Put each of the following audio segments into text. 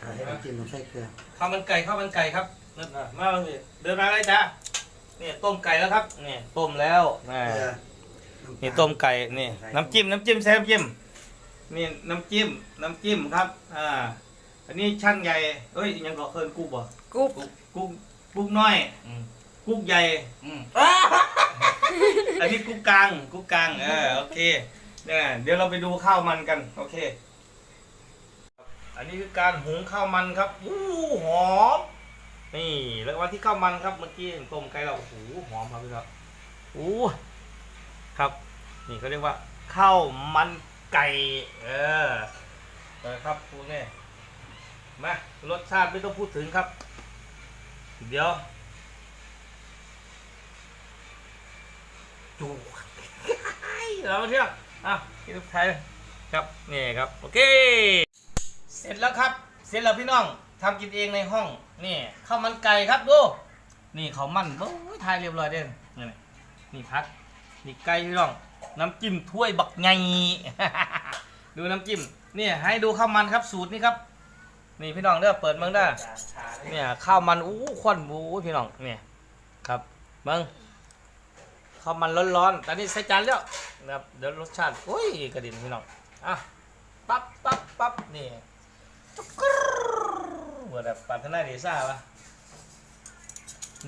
ให้น้ำจิ้มต้องใส่เกลือข้าวมันไก่ข้าวมันไก่ครับเดินมามาเลยเดินมาเลยจ้าเนี่ยต้มไก่แล้วครับนี่ต้มแล้วนี่เกลือนี่ต้มไก่นี่น้ำจิ้มน้ำจิ้มแซ่บจิ้มนี่น้ำจิ้มน้ำจิ้มครับอ่าอันนี้ช่างใหญ่เอ้ยยังก็เคินกุ๊กบ่กุ๊บกุ๊กกุ๊กกุ๊กน้อยกุ๊กใหญ่ อืมอันนี้กุ๊กกลางกุ๊กกลางเออโอเคเนี่ยเดี๋ยวเราไปดูข้าวมันกัน โอเค อันนี้คือการหุงข้าวมันครับอู้หอม นี่แล้ววันที่ข้าวมันครับเมื่อกี้ต้มไก่เราโอ้โหหอมครับพี่ครับอู้ครับ นี่เขาเรียกว่าข้าวมันไก่เออเออครับพูดเนี่มารสชาติไม่ต้องพูดถึงครับ เดี๋ยวจูเรามาเที่ยวอะที่ทุกไทยครับ นี่ครับ โอเค เสร็จแล้วครับ เสร็จแล้วพี่น้องทำกินเองในห้องนี่ข้าวมันไก่ครับดูนี่เขาวมันโอ้ยทายเรียบร้อยเด่นนี่นี่พักนี่ไก่พี่น้อง น้ำจิ้มถ้วยบักไงดูน้ำจิ้มเนี่ยให้ดูข้าวมันครับสูตรนี้ครับ นี่พี่น้องเด้อเปิดเมืองได้เนี่ยข้าวมันอู้ควันอู้พี่น้องเนี่ยครับเมืองข้าวมันร้อนๆตอนนี้ใส่จานแล้วนะครับเดี๋ยวรสชาติโอ้ยกระดิ่งพี่น้องอะปั๊บปั๊บปั๊บนี่ เหมือนแบบปรารถนาดีซ่าวะ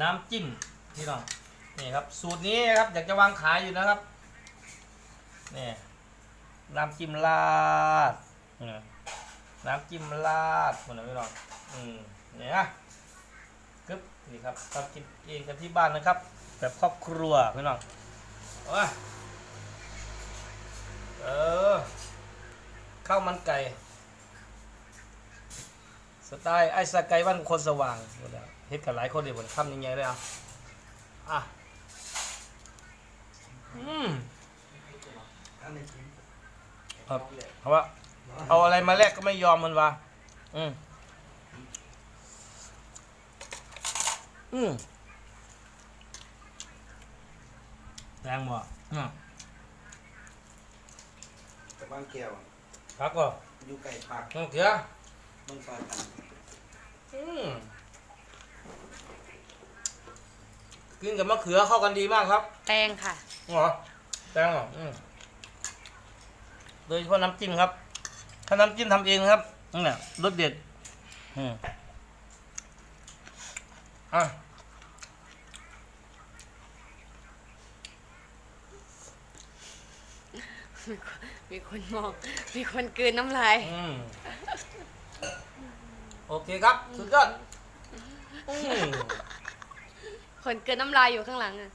น้ำจิ้มพี่น้องนี่ครับสูตรนี้ครับอยากจะวางขายอยู่นะครับนี่น้ำจิ้มราดน้ำจิ้มราดคนละพี่น้องอืมนี่นะกึ๊บนี่ครับทำกินเองกันที่บ้านนะครับ แบบครอบครัวพี่น้องเอามาเออข้าวมันไก่ สไตล์ไอ้สไก่บ้านคนสว่างหมดแล้วเฮ็ดกับหลายคนเดี๋ยวผมทำยังไงได้อะอะอืมอันนี้จิ้มครับเพราะว่าเอาอะไรมาแลกก็ไม่ยอมมันวะอืมอืมแรงบ่อืมแต่บางแก้วพักก่อนอยู่ไก่ปากน้องเถือเบิ่งซอยกันอืม กินกับมะเขือเข้ากันดีมากครับ แตงค่ะเหรอแตงเหรออืมโดยเฉพาะน้ำจิ้มครับ ถ้าน้ำจิ้มทำเองนะครับนี่แหละรสเด็ด อืมอะมีคนมอง มีคนกลืนน้ำลาย อืม โอเคครับ สุดยอดอืม คนกลืนน้ำลายอยู่ข้างหลังอะ